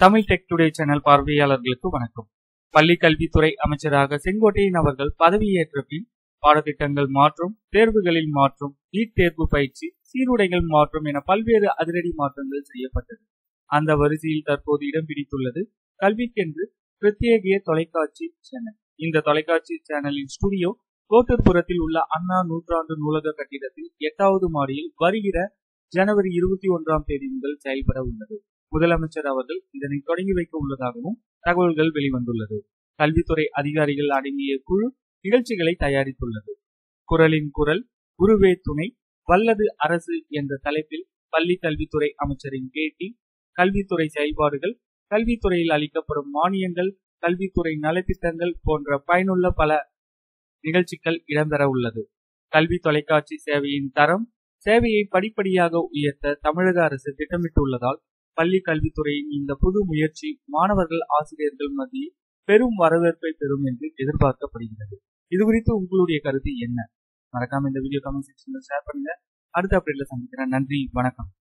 Tamil tech today channel பார்வையாளர்களுக்கு வணக்கம். பள்ளி கல்வித்துறை அமைச்சராக செங்கோட்டையன் அவர்கள் பதவியேற்ற பின் பாடத்திட்டங்கள் மாற்றம் தேர்வுகளில் மாற்றம் நீட் தேர்வு பயிற்சி சீருடைகள் மாற்றம் என பல்வேறு அதிரடி மாற்றங்கள் செய்யப்பட்டது. அந்த வரிசையில் தற்போது இடம் பிடித்துள்ளது கல்விக்கென்று பிரத்யேகிய தொலைக்காட்சி சேனல் இந்த தொலைக்காட்சி சேனலின் ஸ்டுடியோ கோட்டூர்புரத்தில் உள்ள அண்ணா நூற்றாண்டு நூலக கட்டிடத்தில் எட்டாவது மாடியில் வருகிற ஜனவரி இருபத்தி ஒன்றாம் தேதி முதல் செயல்பட உள்ளது. முதலமைச்சர் அவர்கள் இதனை தொடங்கி வைக்க உள்ளதாகவும் தகவல்கள் வெளிவந்துள்ளது. கல்வித்துறை அதிகாரிகள் அடங்கிய குழு நிகழ்ச்சிகளை தயாரித்துள்ளது. குரலின் குரல் குருவே துணை வல்லது அரசு என்ற தலைப்பில் பள்ளி கல்வித்துறை அமைச்சரின் பேட்டி கல்வித்துறை செயல்பாடுகள் கல்வித்துறையில் அளிக்கப்படும் மானியங்கள் கல்வித்துறை நலத்திட்டங்கள் போன்ற பயனுள்ள பல நிகழ்ச்சிகள் இடம்பெற உள்ளது. கல்வி தொலைக்காட்சி சேவையின் தரம் சேவையை படிப்படியாக உயர்த்த தமிழக அரசு திட்டமிட்டுள்ளதால் பள்ளி கல்வித்துறையின் இந்த புது முயற்சி மாணவர்கள் ஆசிரியர்கள் மத்தியில் பெரும் வரவேற்பை பெறும் என்று எதிர்பார்க்கப்படுகிறது. இது குறித்து உங்களுடைய கருத்து என்ன? மறக்காம இந்த வீடியோ கமெண்ட் செக்ஷன்ல ஷேர் பண்ணுங்க. அடுத்த அப்டேட்ல சந்திக்கிறேன். நன்றி. வணக்கம்.